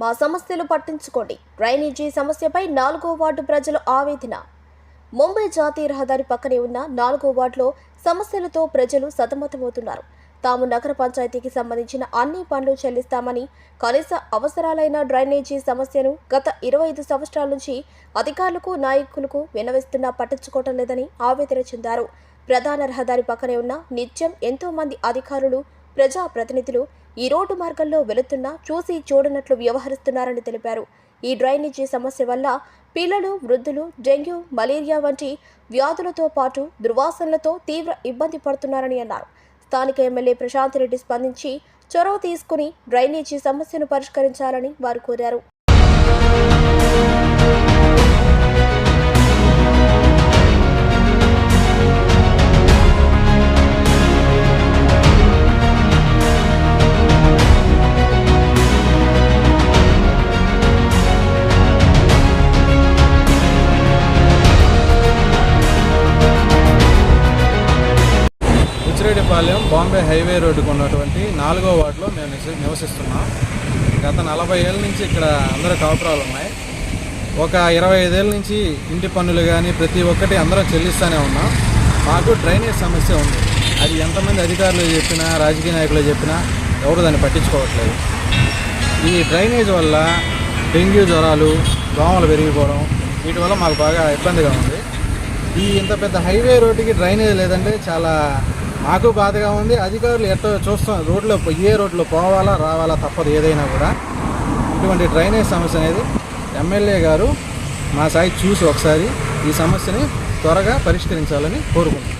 మా సమస్యలు పట్టించుకోండి. డ్రైనేజీ సమస్యపై నాలుగో వార్డు ప్రజల ఆవేదన. ముంబై జాతీయ రహదారి పక్కనే ఉన్న నాలుగో వార్డులో సమస్యలతో ప్రజలు సతమతమవుతున్నారు. తాము నగర పంచాయతీకి సంబంధించిన అన్ని పనులు చెల్లిస్తామని కనీస అవసరాలైన డ్రైనేజీ సమస్యను గత ఇరవై ఐదు సంవత్సరాల నుంచి అధికారులకు నాయకులకు వినవిస్తున్నా పట్టించుకోవటం లేదని ఆవేదన చెందారు. ప్రధాన రహదారి పక్కనే ఉన్న నిత్యం ఎంతో మంది అధికారులు ప్రజా ప్రతినిధులు ఈ రోడ్డు మార్గంలో వెళుతున్నా చూసి చూడనట్లు వ్యవహరిస్తున్నారని తెలిపారు. ఈ డ్రైనేజీ సమస్య వల్ల పిల్లలు వృద్ధులు డెంగ్యూ మలేరియా వంటి వ్యాధులతో పాటు దుర్వాసనలతో తీవ్ర ఇబ్బంది పడుతున్నారని అన్నారు. స్థానిక ఎమ్మెల్యే ప్రశాంత్ రెడ్డి స్పందించి చొరవ తీసుకుని డ్రైనేజీ సమస్యను పరిష్కరించాలని వారు కోరారు. ఉచ్చిరెడ్డిపాలెం బాంబే హైవే రోడ్డుకు ఉన్నటువంటి నాలుగో వార్డులో మేము నివసిస్తున్నాం. గత నలభై ఏళ్ళ నుంచి ఇక్కడ అందరూ కాపురాలు ఉన్నాయి. ఒక ఇరవై ఐదేళ్ళ నుంచి ఇంటి పన్నులు కానీ ప్రతి ఒక్కటి అందరం చెల్లిస్తూనే ఉన్నాం. మాకు డ్రైనేజ్ సమస్య ఉంది. అది ఎంతమంది అధికారులు చెప్పినా రాజకీయ నాయకులు చెప్పినా ఎవరు దాన్ని పట్టించుకోవట్లేదు. ఈ డ్రైనేజ్ వల్ల డెంగ్యూ జ్వరాలు దోమలు పెరిగిపోవడం వీటి వల్ల మాకు బాగా ఇబ్బందిగా ఉంది. ఈ ఇంత పెద్ద హైవే రోడ్డుకి డ్రైనేజ్ లేదంటే చాలా మాకు బాధగా ఉంది. అధికారులు ఎట్టో చూస్తాం రోడ్లో ఏ రోడ్లో పోవాలా రావాలా తప్పదు ఏదైనా కూడా. ఇటువంటి డ్రైనేజ్ సమస్య అనేది ఎమ్మెల్యే గారు మా సాయి చూసి ఒకసారి ఈ సమస్యని త్వరగా పరిష్కరించాలని కోరుకుంటున్నాం.